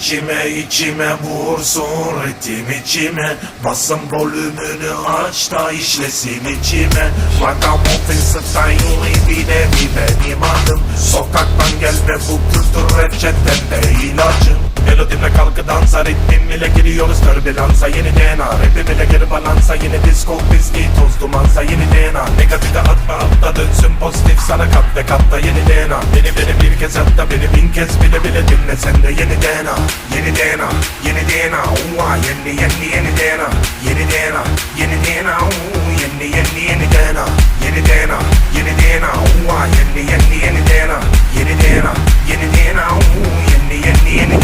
içime içime vursun ritim içime. Basın volümünü aç da işlesin içime. Ragamuffin style'ı bile mi benim adım. Sokaktan gelme bu kültür reçetemde ilacım. Melodimle kalkı dansa ritmim ile giriyoruz. Türbülansa Yeni DNA rapim ile geri balansa Yeni disco piski toz dumansa Yeni DNA negatife atma atla dönsün katta yeni DNA Beni beni bir kez hatta beni bin kez bile bile dinle sen de yeni DNA Yeni DNA yeni DNA Uva yeni yeni yeni DNA Yeni DNA yeni DNA Uuu, Yeni yeni yeni DNA Yeni DNA yeni DNA Uva yeni yeni yeni DNA Yeni DNA yeni DNA Uuu, Yeni yeni yeni